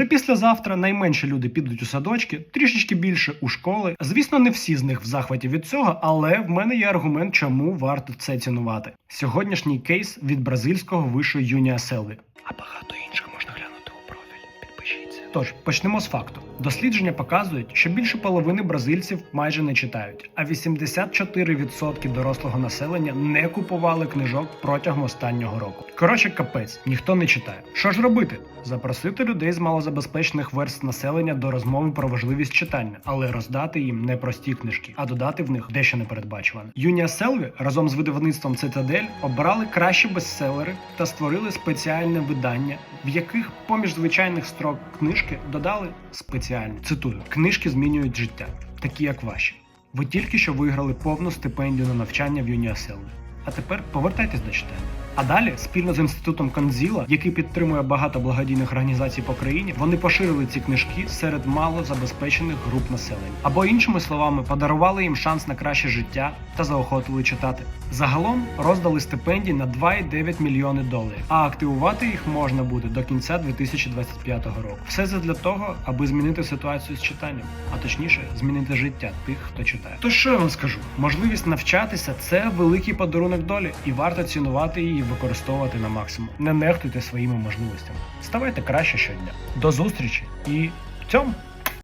Вже післязавтра найменше люди підуть у садочки, трішечки більше у школи. Звісно, не всі з них в захваті від цього, але в мене є аргумент, чому варто це цінувати. Сьогоднішній кейс від бразильського вишу Юніа Селві. А багато інших можна глянути у профіль. Підпишіться. Тож почнемо з факту. Дослідження показують, що більше половини бразильців майже не читають, а 84% дорослого населення не купували книжок протягом останнього року. Коротше, капець, ніхто не читає. Що ж робити? Запросити людей з малозабезпечених верств населення до розмови про важливість читання, але роздати їм не прості книжки, а додати в них дещо непередбачуване. Юнія Селві разом з видавництвом Цитадель обрали кращі бестселери та створили спеціальне видання, в яких поміж звичайних строк книжки додали спеціальні. Цитую: книжки змінюють життя, такі як ваші. Ви тільки що виграли повну стипендію на навчання в Юнія А тепер повертайтесь до читання. А далі, спільно з інститутом Конзіла, який підтримує багато благодійних організацій по країні, вони поширили ці книжки серед малозабезпечених груп населення. Або іншими словами, подарували їм шанс на краще життя та заохотили читати. Загалом роздали стипендії на 2,9 мільйони доларів, а активувати їх можна буде до кінця 2025 року. Все це для того, аби змінити ситуацію з читанням, а точніше, змінити життя тих, хто читає. То що я вам скажу? Можливість навчатися це великий подарунок долі, і варто цінувати її і використовувати на максимум. Не нехтуйте своїми можливостями. Ставайте краще щодня. До зустрічі і в цьому!